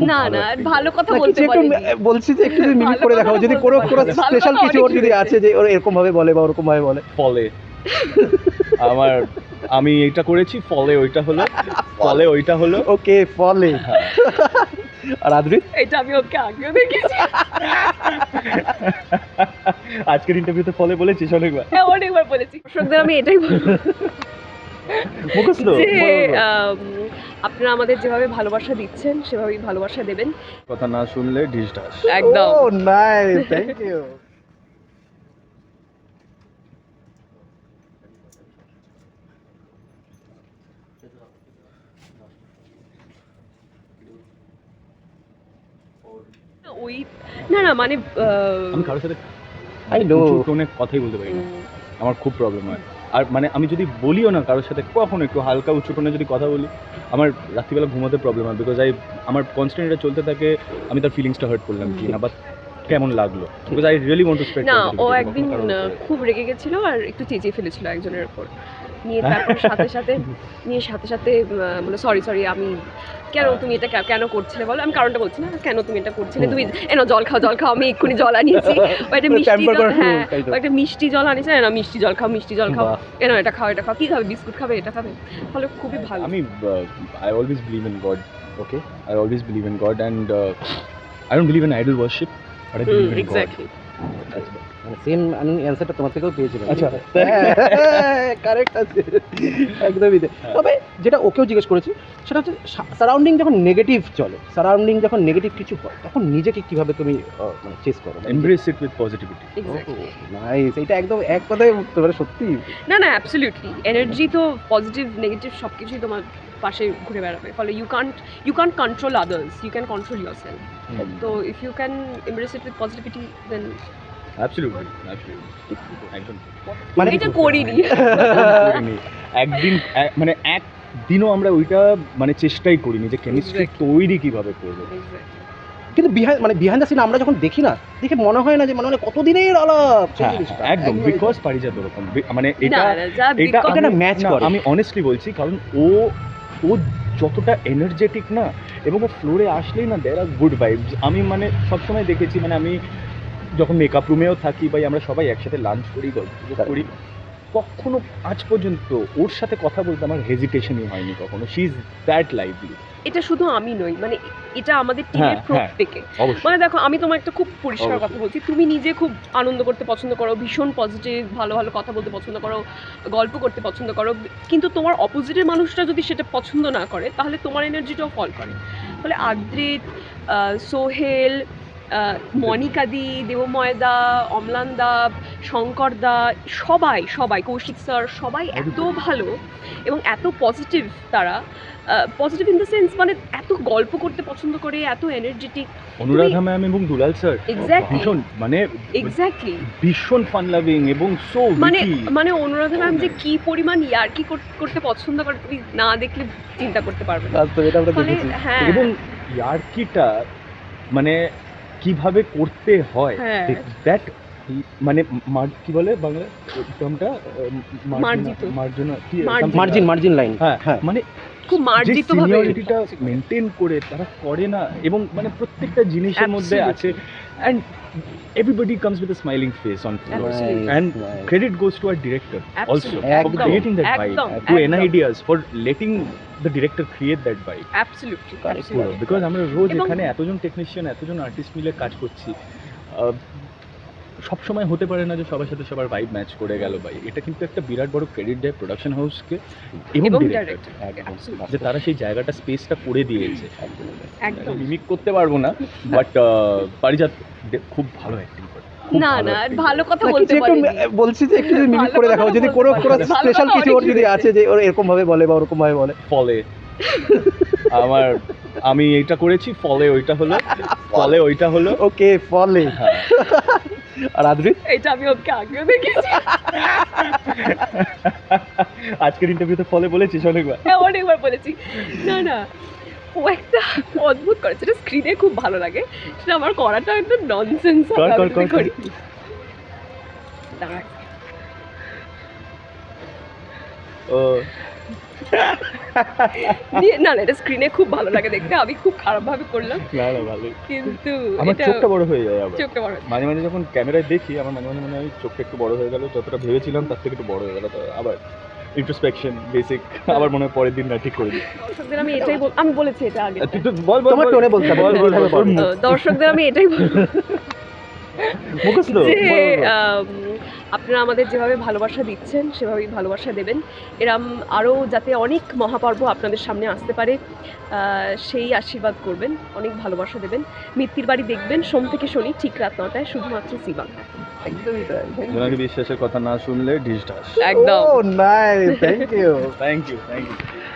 না না ভালো কথা বলতে বলছি যে একটু মিমিক করে দেখাও যদি কোনো কোনো স্পেশাল কিছু ওর যদি আছে যে ওর এরকম ভাবে বলে বা ওরকম ভাবে বলে? ফলে। আমার আমি এটা করেছি ফলে ওইটা হলো ফলে ওইটা হলো। ওকে ফলে। হ্যাঁ। আর আদ্রিত এটা আমি ওকে আগেও দেখেছি। আজকের ইন্টারভিউতে ফলে বলেছিস অনেকবার? হ্যাঁ অনেকবার বলেছি। দর্শকদের আমি এটাই বলব। মুখস্থ? যে আপনারা আমাদের যেভাবে ভালোবাসা দিচ্ছেন সেভাবেই ভালোবাসা দেবেন। কথা না শুনলে ঢিস ঢাস। একদম। ও নাইস থ্যাংক ইউ ওই না না মানে আহ, আমি কারোর সাথে আই নো কথাই বলতে পারি না। আমার খুব প্রবলেম হয়। আর মানে আমি যদি বলিও না কারোর সাথে কখনো একটু হালকা উচ্চকোণে টোনে যদি কথা বলি আমার রাত্রিবেলা ঘুমাতে প্রবলেম হয় বিকজ আই আমার কনস্ট্যান্ট এটা চলতে থাকে আমি তার ফিলিংসটা হার্ট করলাম কি না বাট কেমন লাগল? Because I really want to spread না ও একদিন খুব রেগে গেছিল আর একটু চেঁচিয়ে ফেলেছিল একজনের উপর। নিয়ে তারপর সাথে সাথে নিয়ে সাথে সাথে বলে সরি সরি আমি কেন তুমি এটা কেন করছিলে বলো? আমি কারণটা বলছি না কেন তুমি এটা করছিলে? তুমি এনো জল খাও জল খাও আমি এক্ষুনি জল আনিয়েছি। একটা মিষ্টি জল হ্যাঁ একটা মিষ্টি জল আনিয়েছে না মিষ্টি জল খাও মিষ্টি জল খাও। এনো এটা খাও এটা খাও কি খাবে বিস্কুট খাবে এটা খাবে? ফলে খুবই ভালো। আমি I always believe in God okay I always believe in God and I don't believe in idol worship but I believe in God exactly মানে সেম আমি অ্যান্সারটা তোমার থেকেও পেয়েছিলাম। আচ্ছা। কারেক্ট আছে। একদমই। হ্যাঁ। তবে যেটা ওকেও জিজ্ঞেস করেছি সেটা হচ্ছে সারাউন্ডিং যখন নেগেটিভ চলে সারাউন্ডিং যখন নেগেটিভ কিছু হয় তখন নিজেকে কীভাবে তুমি মানে চেস করো? Embrace it with positivity nice এটা একদম এক কথায় উঠতে পারে সত্যি। না না অ্যাবসলিউটলি এনার্জি তো পজিটিভ নেগেটিভ সব কিছুই তোমার পাশে ঘুরে বেড়াবে। ফলে you can't you can't control others you can control yourself তো if you can embrace it with positivity then absolutely একদম। মানে এটা করিনি। করিনি। একদিন মানে এক দিনও আমরা ওইটা মানে চেষ্টাই করিনি যে কেমিস্ট্রি তৈরি কীভাবে করব। কিন্তু বিহাইন্ড মানে বিহাইন্ড দ্য সিন আমরা যখন দেখি না দেখে মনে হয় না যে মানে মানে কতদিনের আলাপ হ্যাঁ, জিনিসটা। হ্যাঁ, একদম বিকজ পারিজাত ওরকম। মানে এটা এটা এটা না না, করে। আমি অনেস্টলি বলছি কারণ ও ও যতটা এনার্জেটিক না এবং ও ফ্লোরে আসলেই না দেয়ার আর গুড ভাইবস আমি মানে সবসময় দেখেছি মানে আমি যখন মেকআপ রুমেও থাকি বা আমরা সবাই একসাথে লাঞ্চ করি গল্প করি কখনো আজ পর্যন্ত ওর সাথে কথা বলতে আমার হেজিটেশনই হয়নি কখনো। শি ইজ দ্যাট লাইভলি এটা শুধু আমি নই মানে এটা আমাদের হ্যাঁ, টিমের হ্যাঁ। প্রত্যেকে। মানে দেখো আমি তোমার একটা খুব পরিষ্কার কথা বলছি তুমি নিজে খুব আনন্দ করতে পছন্দ করো ভীষণ পজিটিভ ভালো ভালো কথা বলতে পছন্দ করো গল্প করতে পছন্দ করো কিন্তু তোমার অপোজিটের মানুষটা যদি সেটা পছন্দ না করে তাহলে তোমার এনার্জিটাও ফল করে। ফলে আদ্রিত সোহেল মনিকাদি দেবময়দা অম্লানদা শঙ্করদা সবাই সবাই কৌশিক স্যার সবাই এত ভালো এবং এত পজিটিভ তারা। পজিটিভ ইন দ্য সেন্স মানে এত গল্প করতে পছন্দ করে এত এনার্জেটিক অনুরাধা ম্যাম এবং দুলাল স্যার এক্স্যাক্টলি ভীষণ মানে এক্স্যাক্টলি ভীষণ ফান লাভিং এবং সো মানে মানে অনুরাধা ম্যাম যে কি পরিমাণ ইয়ার্কি করতে পছন্দ করে তুমি না দেখলে চিন্তা করতে পারবে না। বাস্তবে এটা আমরা দেখেছি। হ্যাঁ। এবং ইয়ার্কিটা মানে কীভাবে করতে হয়। দ্যাট মানে কি বলে বাংলা টার্মটা মার্জিন মার্জনা মার্জিন মার্জিন লাইন হ্যাঁ হ্যাঁ। মানে খুব মার্জিত ভাবে মেনটেন করে তারা করে না এবং মানে প্রত্যেকটা জিনিসের মধ্যে আছে। And everybody comes with a smiling face on floor. Right, and right. credit goes to our director Absolutely. also Absolutely. for creating that vibe একদম, to any NIDs for letting the director create that vibe Absolutely. Absolutely. Because আমরা রোজ এখানে এতজন technician এতজন artist মিলে কাজ করছি সব সময় হতে পারে না যে সবার সাথে সবার ভাইব ম্যাচ করে গেল ভাই এটা কিন্তু একটা বিরাট বড় ক্রেডিট দেয় প্রোডাকশন হাউসকে এবং যে তারা সেই জায়গাটা স্পেসটা করে দিয়েছে। একদম। মিমিক করতে পারব না বাট পারিজাত খুব ভালো অ্যাক্টিং করে। না না ভালো কথা বলতে বলছি যে একটু মিমিক করে দেখাও যদি বলতে কোনো কোনো স্পেশাল কিছু ওর যদি আছে যে ওর এরকম ভাবে বলে বা ওরকম ভাবে বলে। ফলে। আমার আমি এইটা করেছি ফলে ওইটা হলো ফলে ওইটা হলো। ওকে ফলে। হ্যাঁ। আর আদ্রিত এটা আমি ওকে আগেও দেখেছি। আজকের ইন্টারভিউতে ফলে বলেছিস অনেকবার। হ্যাঁ অনেকবার বলেছি। না না ও একটা অদ্ভুত করে যেটা স্ক্রিনে খুব ভালো লাগে। সেটা আমার করাটা একটা ননসেন্স কর। ও না না এটা স্ক্রিনে খুব ভালো লাগে দেখতে। আমি খুব খারাপভাবে করলাম। না না ভালোই। কিন্তু আমার চোখটা বড় হয়ে যায় আবার। চোখটা বড় মাঝে মাঝে যখন ক্যামেরায় দেখি আমার মাঝে মাঝে মনে হয় চোখটা একটু বড় হয়ে গেল যতটা ভেবেছিলাম তার থেকে একটু বড় হয়ে গেল। আবার ইন্ট্রোস্পেকশন বেসিক আবার মনে হয় পরের দিন না ঠিক করে দিই। দর্শকদের আমি এটাই বল আমি বলেছি এটা আগে। তুই তো বল বল তোমার বল। টোনে বলতে বল, বল, বল, বলো। বল। দর্শকদের আমি এটাই বলব মুখস্থ যে আপনারা আমাদের যেভাবে ভালোবাসা দিচ্ছেন সেভাবেই ভালোবাসা দেবেন। এরম আরও যাতে অনেক মহাপর্ব আপনাদের সামনে আসতে পারে সেই আশীর্বাদ করবেন অনেক ভালোবাসা দেবেন। মিত্তির বাড়ি দেখবেন সোম থেকে শনি ঠিক রাত নটায় শুধুমাত্র সিবাং একদমই তাই জোনাকি বিশ্বাসের কথা না শুনলে একদম। ও nice thank you thank you thank you